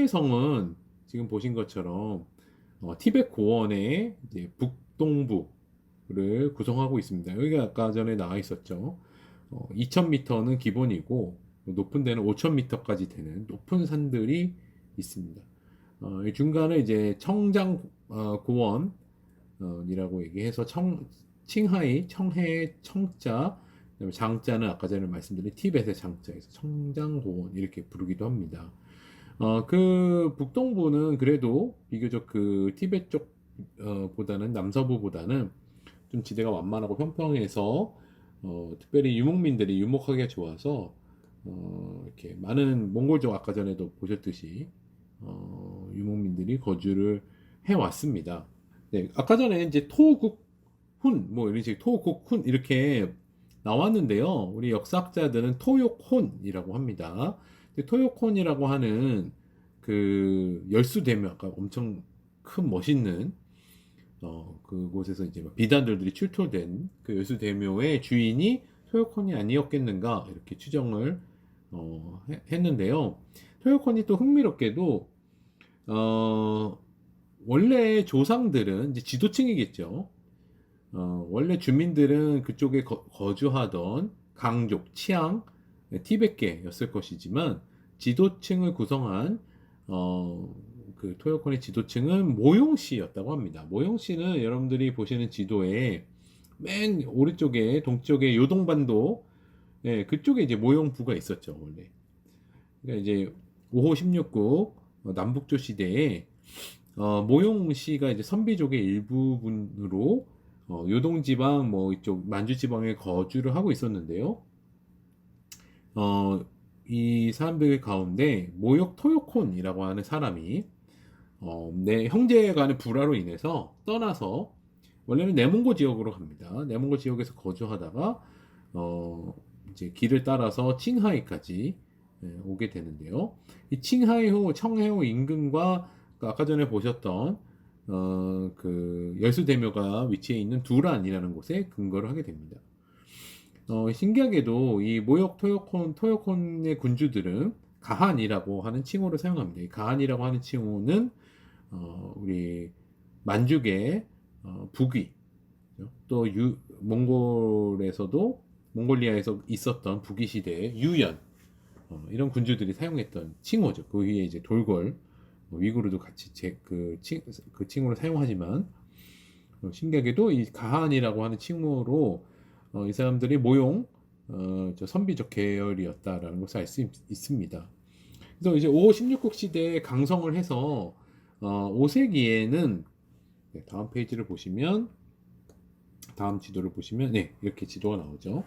칭하이 성은 지금 보신 것처럼 어, 티벳 고원의 북동부를 구성하고 있습니다. 여기가 아까 전에 나와 있었죠. 어, 2,000m는 기본이고 높은 데는 5,000m까지 되는 높은 산들이 있습니다. 어, 이 중간에 이제 청장 어, 고원이라고 얘기해서 청 칭하이, 청해, 청자, 장자는 아까 전에 말씀드린 티벳의 장자에서 청장고원 이렇게 부르기도 합니다. 어, 그 북동부는 그래도 비교적 그 티벳 쪽 어, 보다는 남서부보다는 좀 지대가 완만하고 평평해서 어, 특별히 유목민들이 유목하기가 좋아서 어, 이렇게 많은 몽골족 아까 전에도 보셨듯이 어, 유목민들이 거주를 해 왔습니다. 네, 아까 전에 이제 토국 훈, 뭐 이런 식 토국 훈 이렇게 나왔는데요. 우리 역사학자들은 토욕혼이라고 합니다. 근데 토욕혼이라고 하는 그 열수대묘, 아까 엄청 큰 멋있는 어, 그곳에서 이제 막 비단들들이 출토된 그 열수 대묘의 주인이 토욕혼이 아니었겠는가 이렇게 추정을 어, 해- 했는데요. 토욕혼이 또 흥미롭게도 어, 원래 조상들은 이제 지도층이겠죠. 어, 원래 주민들은 그쪽에 거, 거주하던 강족, 치앙, 네, 티벳계였을 것이지만 지도층을 구성한 어, 그 토요콘의 지도층은 모용시였다고 합니다. 모용시는 여러분들이 보시는 지도에 맨 오른쪽에 동쪽에 요동반도 예, 그쪽에 이제 모용부가 있었죠 원래. 그러니까 이제 5호 16국 어, 남북조 시대에 어, 모용시가 이제 선비족의 일부분으로 어, 요동지방 뭐 이쪽 만주지방에 거주를 하고 있었는데요. 어, 이 사람들 가운데 모욕 토요콘이라고 하는 사람이 어, 내 형제 간의 불화로 인해서 떠나서 원래는 내몽고 지역으로 갑니다. 내몽고 지역에서 거주하다가 어, 이제 길을 따라서 칭하이까지 예, 오게 되는데요. 이 칭하이호 청해호 인근과 그 아까 전에 보셨던 어, 그 열수대묘가 위치해 있는 두란이라는 곳에 근거를 하게 됩니다. 어, 신기하게도 이 모욕 토요콘 토요콘의 군주들은 가한이라고 하는 칭호를 사용합니다. 이 가한이라고 하는 칭호는 어, 우리 만주계 어, 북위 또 유, 몽골에서도 몽골리아에서 있었던 북위 시대의 유연 어, 이런 군주들이 사용했던 칭호죠. 그 위에 이제 돌궐 뭐 위구르도 같이 제, 그, 칭, 그 칭호를 사용하지만 어, 신기하게도 이 가한이라고 하는 칭호로 어, 이 사람들이 모용 어, 저 선비적 계열이었다라는 것을 알 수 있습니다. 그래서 이제 5, 16국 시대에 강성을 해서 어, 5세기에는 네, 다음 페이지를 보시면 다음 지도를 보시면 네 이렇게 지도가 나오죠.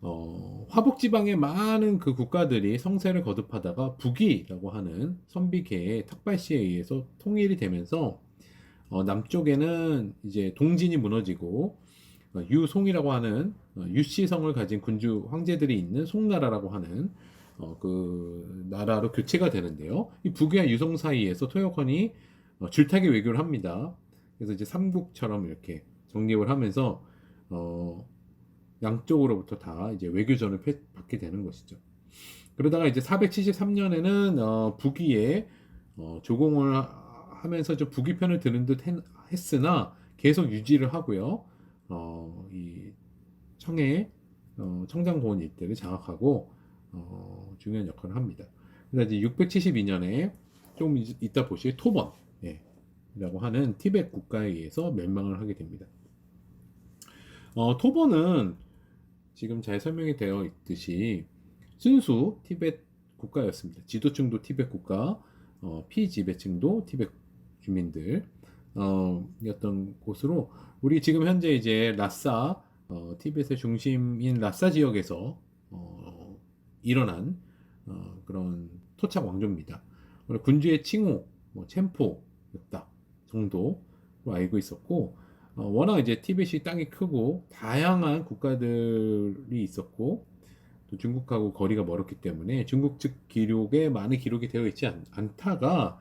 어, 화북 지방의 많은 그 국가들이 성세를 거듭하다가 북이라고 하는 선비계의 탁발시에 의해서 통일이 되면서 어, 남쪽에는 이제 동진이 무너지고 어, 유송이라고 하는 어, 유씨성을 가진 군주 황제들이 있는 송나라라고 하는 어, 그 나라로 교체가 되는데요. 이 북위와 유송 사이에서 토요컨이 어, 줄타기 외교를 합니다. 그래서 이제 삼국처럼 이렇게 정립을 하면서 어, 양쪽으로부터 다 이제 외교전을 패- 받게 되는 것이죠. 그러다가 이제 473년에는 어, 북위에 어, 조공을 하- 하면서 좀 북위 편을 드는 듯 했, 했으나 계속 유지를 하고요. 어, 이 청해 어, 청장고원 일대를 장악하고 어, 중요한 역할을 합니다. 그래서 이제 672년에 좀 이- 이따 보실 토번 예, 하는 티벳 국가에 의해서 멸망을 하게 됩니다. 어, 토번은 지금 잘 설명이 되어 있듯이 순수 티벳 국가였습니다. 지도층도 티벳 국가, 어, 피지배층도 티벳 주민들 어, 였던 곳으로 우리 지금 현재 이제 라싸 어, 티벳의 중심인 라싸 지역에서 어, 일어난 어, 그런 토착 왕조입니다. 군주의 칭호, 뭐 챔포였다 정도로 알고 있었고 어, 워낙 이제 티벳이 땅이 크고 다양한 국가들이 있었고 또 중국하고 거리가 멀었기 때문에 중국 측 기록에 많은 기록이 되어 있지 않, 않다가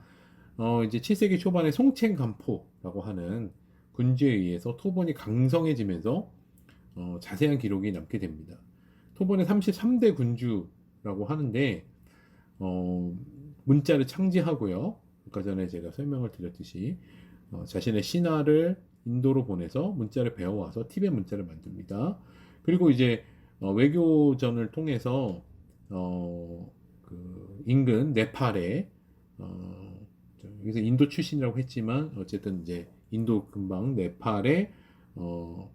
어, 이제 7세기 초반에 송첸간포라고 하는 군주에 의해서 토본이 강성해지면서 어, 자세한 기록이 남게 됩니다. 토본의 33대 군주라고 하는데 어, 문자를 창제하고요. 아까 전에 제가 설명을 드렸듯이 어, 자신의 신하를 인도로 보내서 문자를 배워와서 티벳 문자를 만듭니다. 그리고 이제 어, 외교전을 통해서 어, 그 인근 네팔에 어, 저, 여기서 인도 출신이라고 했지만 어쨌든 이제 인도 근방 네팔에 어,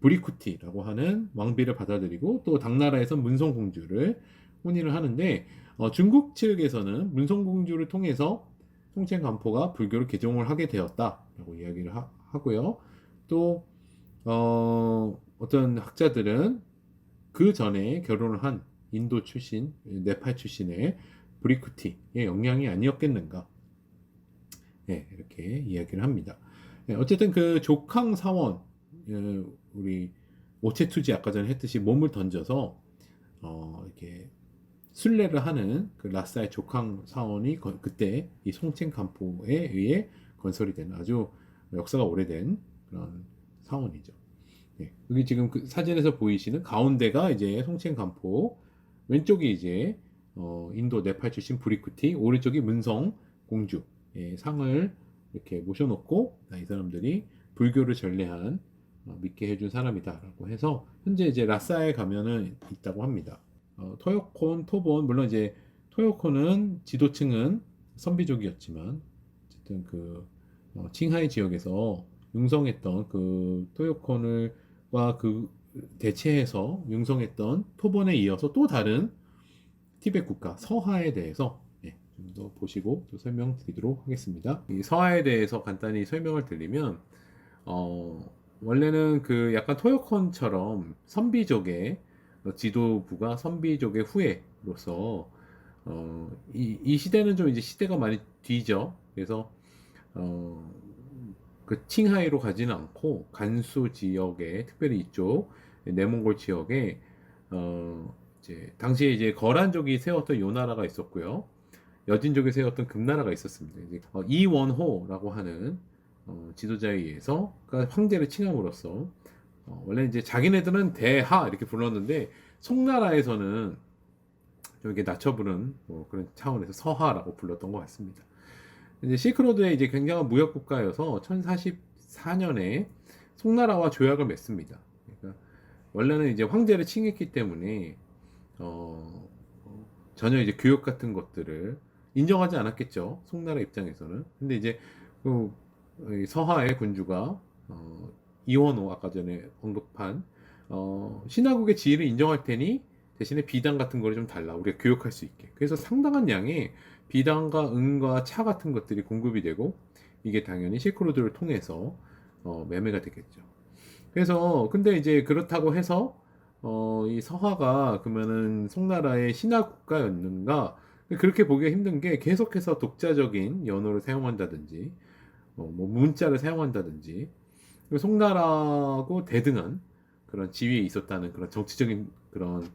브리쿠티라고 하는 왕비를 받아들이고 또 당나라에서 문성공주를 혼인을 하는데 어, 중국 측에서는 문성공주를 통해서 송첸 간포가 불교를 개종을 하게 되었다라고 이야기를 하, 고요 또 어, 어떤 학자들은 그 전에 결혼을 한 인도 출신, 네팔 출신의 브리쿠티의 영향이 아니었겠는가. 네, 이렇게 이야기를 합니다. 네, 어쨌든 그 족항 사원, 어, 우리 오체 투지 아까 전에 했듯이 몸을 던져서 어, 이렇게 순례를 하는 그 라사의 족항 사원이 거- 그때 이 송첸 간포에 의해 건설이 된 아주 역사가 오래된 그런 사원이죠. 예, 여기 지금 그 사진에서 보이시는 가운데가 이제 송첸 간포, 왼쪽이 이제 어, 인도 네팔 출신 브리쿠티, 오른쪽이 문성 공주 예, 상을 이렇게 모셔놓고 아, 이 사람들이 불교를 전례한 어, 믿게 해준 사람이다라고 해서 현재 이제 라사에 가면은 있다고 합니다. 어, 토요콘, 토본 물론 이제 토요콘은 지도층은 선비족이었지만 어쨌든 그 어, 칭하이 지역에서 융성했던 그 토요콘을과 그 대체해서 융성했던 토본에 이어서 또 다른 티베트 국가 서하에 대해서 예, 좀 더 보시고 또 설명드리도록 하겠습니다. 이 서하에 대해서 간단히 설명을 드리면 어, 원래는 그 약간 토요콘처럼 선비족의 어, 지도부가 선비족의 후예로서 어, 이, 이 시대는 좀 이제 시대가 많이 뒤죠. 그래서 어, 그 칭하이로 가지는 않고 간수 지역에 특별히 이쪽 내몽골 지역에 어, 이제 당시에 이제 거란족이 세웠던 요 나라가 있었고요. 여진족이 세웠던 금나라가 있었습니다. 이제 어, 이원호라고 하는 어, 지도자에 의해서 그러니까 황제를 칭함으로써 어, 원래 이제 자기네들은 대하 이렇게 불렀는데 송나라에서는 좀 이렇게 낮춰 부른 뭐 그런 차원에서 서하라고 불렀던 것 같습니다. 이제 실크로드에 이제 굉장한 무역 국가여서 1044년에 송나라와 조약을 맺습니다. 그러니까 원래는 이제 황제를 칭했기 때문에 어, 어, 전혀 이제 교역 같은 것들을 인정하지 않았겠죠. 송나라 입장에서는. 근데 이제 그이 서하의 군주가 어, 이원호 아까 전에 언급한 어, 신화국의 지위를 인정할 테니 대신에 비단 같은 거를 좀 달라. 우리가 교역할 수 있게. 그래서 상당한 양의 비단과 은과 차 같은 것들이 공급이 되고 이게 당연히 실크로드를 통해서 어, 매매가 되겠죠. 그래서 근데 이제 그렇다고 해서 어, 이 서하가 그러면은 송나라의 신화 국가였는가 그렇게 보기가 힘든 게 계속해서 독자적인 연호를 사용한다든지 어, 뭐 문자를 사용한다든지 그리고 송나라하고 대등한 그런 지위에 있었다는 그런 정치적인 그런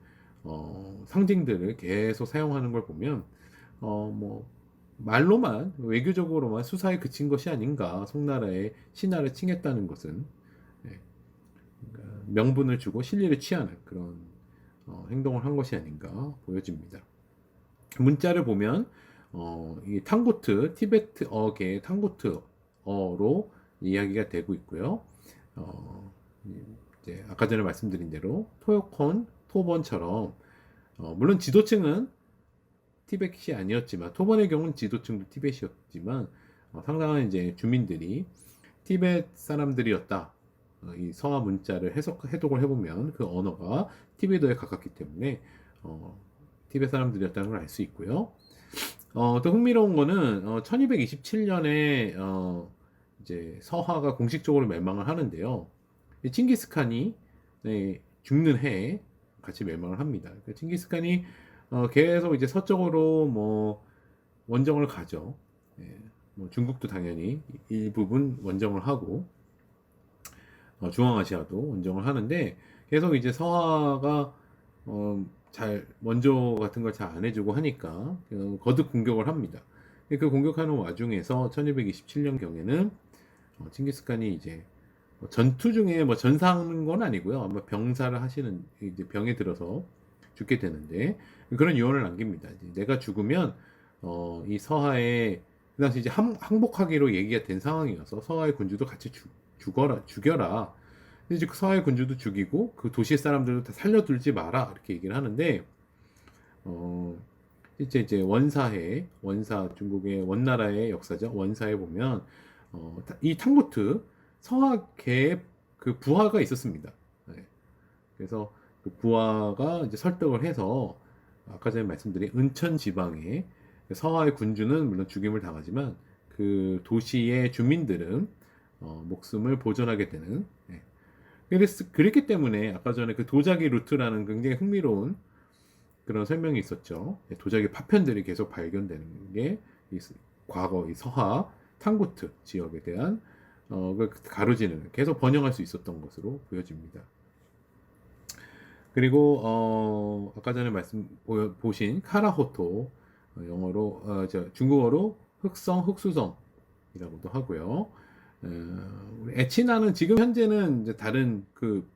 어, 상징들을 계속 사용하는 걸 보면 어, 뭐 말로만 외교적으로만 수사에 그친 것이 아닌가 송나라의 신하를 칭했다는 것은 예, 그러니까 명분을 주고 실리를 취하는 그런 어, 행동을 한 것이 아닌가 보여집니다. 문자를 보면 어, 이 탕고트 티베트어계 탕고트어로 이야기가 되고 있고요. 어, 이제 아까 전에 말씀드린 대로 토요콘, 토번처럼 어, 물론 지도층은 티벳이 아니었지만 토번의 경우는 지도층도 티벳이었지만 어, 상당한 이제 주민들이 티벳 사람들이었다. 어, 이 서화 문자를 해석 해독을 해보면 그 언어가 티베트에 가깝기 때문에 어, 티벳 사람들이었다는 걸 알 수 있고요. 어, 또 흥미로운 거는 어, 1227년에 어, 이제 서하가 공식적으로 멸망을 하는데요. 이 칭기스칸이 네, 죽는 해에 같이 멸망을 합니다. 그러니까 칭기스칸이 어, 계속 이제 서쪽으로 뭐 원정을 가죠. 예, 뭐 중국도 당연히 일부분 원정을 하고 어, 중앙아시아도 원정을 하는데 계속 이제 서하가 어, 잘 원조 같은 걸 잘 안 해주고 하니까 어, 거듭 공격을 합니다. 그 공격하는 와중에서 1227년 경에는 어, 칭기스칸이 이제 뭐 전투 중에 뭐 전사하는 건 아니고요. 아마 병사를 하시는 이제 병에 들어서 죽게 되는데 그런 유언을 남깁니다. 내가 죽으면 어, 이 서하에 그 당시 이제 항, 항복하기로 얘기가 된 상황이어서 서하의 군주도 같이 죽, 죽어라 죽여라. 이제 그 서하의 군주도 죽이고 그 도시의 사람들도 다 살려둘지 마라 이렇게 얘기를 하는데 어 이제 이제 원사해 원사 중국의 원나라의 역사죠 원사에 보면 어, 이 탕부트 서하계의 그 부하가 있었습니다. 네. 그래서 그 부하가 이제 설득을 해서 아까 전에 말씀드린 은천 지방에 서하의 군주는 물론 죽임을 당하지만 그 도시의 주민들은 어, 목숨을 보존하게 되는 예. 그랬, 그랬기 때문에 아까 전에 그 도자기 루트라는 굉장히 흥미로운 그런 설명이 있었죠. 예, 도자기 파편들이 계속 발견되는 게 이 과거 이 서하 탕구트 지역에 대한 어, 그 가로지는 계속 번영할 수 있었던 것으로 보여집니다. 그리고 어, 아까 전에 말씀 보, 보신 카라호토 어, 영어로 어, 저 중국어로 흑성 흑수성이라고도 하고요. 에치나는 지금 현재는 이제 다른 그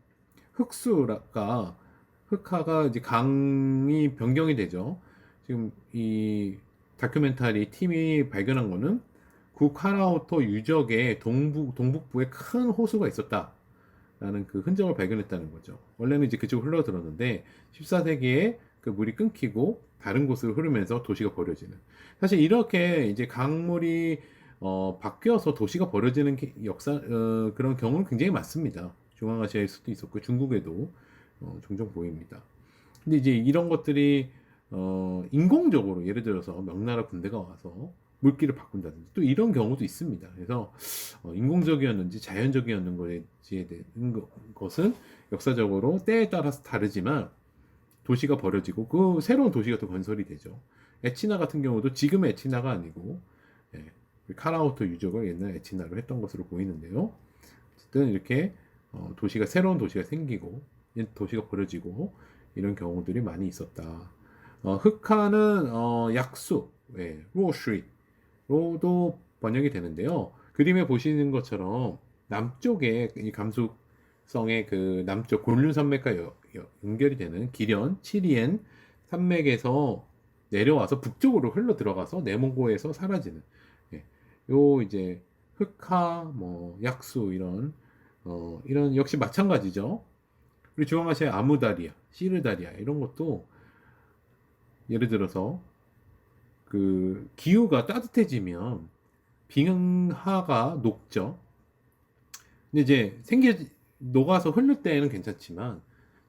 흑수가 흑하가 이제 강이 변경이 되죠. 지금 이 다큐멘터리 팀이 발견한 거는 구카라오토 유적의 동북 동북부에 큰 호수가 있었다라는 그 흔적을 발견했다는 거죠. 원래는 이제 그쪽으로 흘러들었는데 14세기에 그 물이 끊기고 다른 곳으로 흐르면서 도시가 버려지는. 사실 이렇게 이제 강물이 어, 바뀌어서 도시가 버려지는 게- 역사 어, 그런 경우는 굉장히 많습니다. 중앙아시아에서도 있었고 중국에도 어, 종종 보입니다. 근데 이제 이런 것들이 어, 인공적으로 예를 들어서 명나라 군대가 와서 물길을 바꾼다든지 또 이런 경우도 있습니다. 그래서 어, 인공적이었는지 자연적이었는지에 대한 거- 것은 역사적으로 때에 따라서 다르지만 도시가 버려지고 그 새로운 도시가 또 건설이 되죠. 에치나 같은 경우도 지금의 에치나가 아니고 예, 카라오토 유적을 옛날 에치나로 했던 것으로 보이는데요. 어쨌든 이렇게 어, 도시가 새로운 도시가 생기고 옛 도시가 버려지고 이런 경우들이 많이 있었다. 어, 흑하는 어, 약수, 예, 로슈리로도 번역이 되는데요. 그림에 보시는 것처럼 남쪽에 이 감수성의 그 남쪽 곤륜 산맥과 연결이 되는 기련, 치리엔 산맥에서 내려와서 북쪽으로 흘러 들어가서 내몽고에서 사라지는 예, 요 이제 흑하, 뭐 약수 이런 어, 이런 역시 마찬가지죠. 우리 중앙아시아 아무다리아, 시르다리아 이런 것도 예를 들어서 그 기후가 따뜻해지면 빙하가 녹죠. 근데 이제 생겨 녹아서 흐를 때는 괜찮지만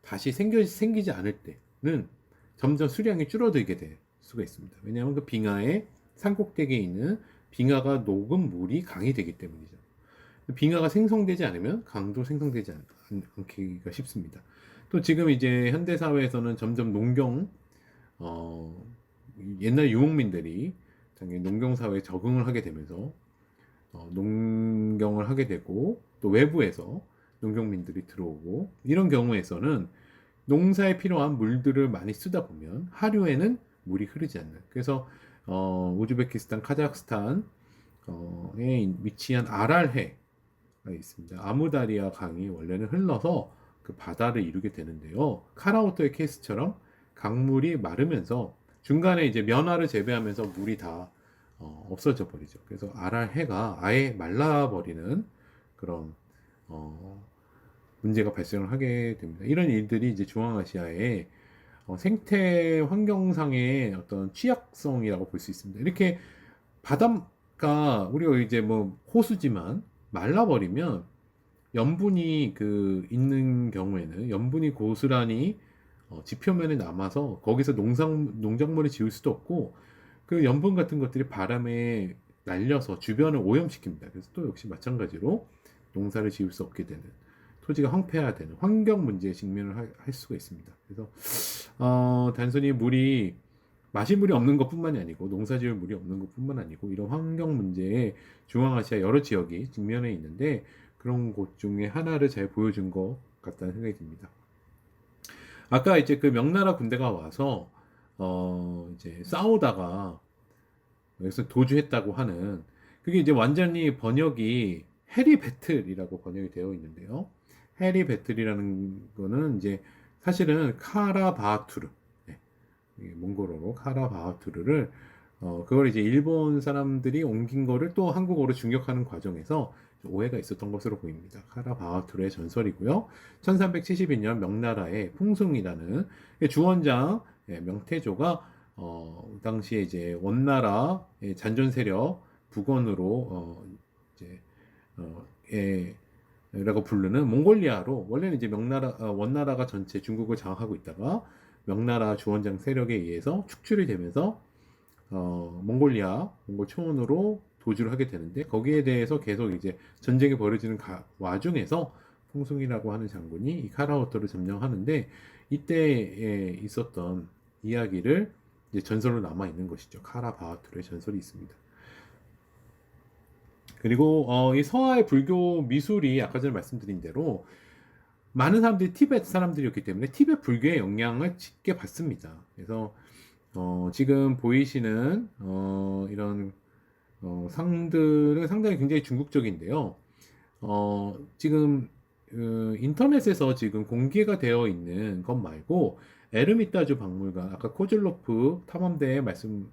다시 생겨 생기지 않을 때는 점점 수량이 줄어들게 될 수가 있습니다. 왜냐하면 그 빙하의 산꼭대기에 있는 빙하가 녹은 물이 강이 되기 때문이죠. 빙하가 생성되지 않으면 강도 생성되지 않, 않기가 쉽습니다. 또 지금 이제 현대 사회에서는 점점 농경 어, 옛날 유목민들이 당연히 농경 사회에 적응을 하게 되면서 어, 농경을 하게 되고 또 외부에서 농경민들이 들어오고 이런 경우에서는 농사에 필요한 물들을 많이 쓰다 보면 하류에는 물이 흐르지 않는 그래서 어, 우즈베키스탄, 카자흐스탄에 위치한 아랄해가 있습니다. 아무다리아 강이 원래는 흘러서 그 바다를 이루게 되는데요. 카라오토의 케이스처럼 강물이 마르면서 중간에 이제 면화를 재배하면서 물이 다 어, 없어져 버리죠. 그래서 아랄해가 아예 말라버리는 그런 어, 문제가 발생을 하게 됩니다. 이런 일들이 이제 중앙아시아의 어, 생태 환경상의 어떤 취약성이라고 볼 수 있습니다. 이렇게 바닷가 우리가 이제 뭐 호수지만 말라버리면 염분이 그 있는 경우에는 염분이 고스란히 어, 지표면에 남아서 거기서 농상 농작물을 지을 수도 없고 그 염분 같은 것들이 바람에 날려서 주변을 오염시킵니다. 그래서 또 역시 마찬가지로 농사를 지을 수 없게 되는 토지가 황폐화되는 환경 문제에 직면을 하- 할 수가 있습니다. 그래서 어, 단순히 물이 마실 물이 없는 것뿐만이 아니고 농사 지을 물이 없는 것뿐만 아니고 이런 환경 문제에 중앙아시아 여러 지역이 직면해 있는데 그런 곳 중에 하나를 잘 보여준 것 같다는 생각이 듭니다. 아까 이제 그 명나라 군대가 와서 어 이제 싸우다가 여기서 도주했다고 하는 그게 이제 완전히 번역이 해리 배틀이라고 번역이 되어 있는데요. 해리 배틀이라는 거는 이제 사실은 카라바투르 네. 이 몽골어로 카라바투르를 어, 그걸 이제 일본 사람들이 옮긴 거를 또 한국어로 중역하는 과정에서 오해가 있었던 것으로 보입니다. 카라바하투르의 전설이고요. 1372년 명나라의 풍숭이라는 주원장 예, 명태조가 어, 당시에 이제 원나라의 잔존 세력 북원으로 어, 이제 어, 예, 라고 부르는 몽골리아로 원래는 이제 명나라 어, 원나라가 전체 중국을 장악하고 있다가 명나라 주원장 세력에 의해서 축출이 되면서 어, 몽골리아 몽골 초원으로 도주를 하게 되는데 거기에 대해서 계속 이제 전쟁이 벌어지는 가- 와중에서 풍숭이라고 하는 장군이 이 카라오토를 점령하는데 이때에 있었던 이야기를 이제 전설로 남아 있는 것이죠. 카라바하투르의 전설이 있습니다. 그리고 어, 이 서하의 불교 미술이 아까 전에 말씀드린 대로 많은 사람들이 티베트 사람들이었기 때문에 티베트 불교의 영향을 짙게 받습니다. 그래서 어, 지금 보이시는 어, 이런 어, 상들은 상당히 굉장히 중국적인데요. 어, 지금 그 인터넷에서 지금 공개가 되어 있는 것 말고 에르미타주 박물관 아까 코즐로프 탐험대에 말씀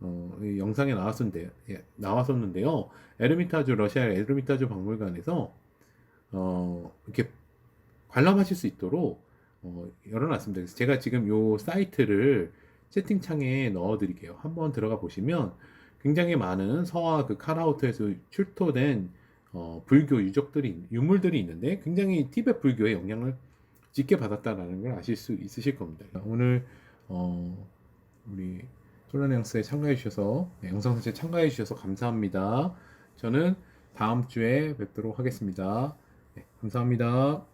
어, 이 영상에 나왔었는데 예, 나왔었는데요. 에르미타주 러시아의 에르미타주 박물관에서 어, 이렇게 관람하실 수 있도록 어, 열어놨습니다. 그래서 제가 지금 요 사이트를 채팅창에 넣어드릴게요. 한번 들어가 보시면 굉장히 많은 서화 그 카라우트에서 출토된 어, 불교 유적들이 유물들이 있는데 굉장히 티베트 불교의 영향을 짙게 받았다라는 걸 아실 수 있으실 겁니다. 오늘 어, 우리 솔라네앙스에 참가해 주셔서 네, 영상 선생 참가해 주셔서 감사합니다. 저는 다음 주에 뵙도록 하겠습니다. 네, 감사합니다.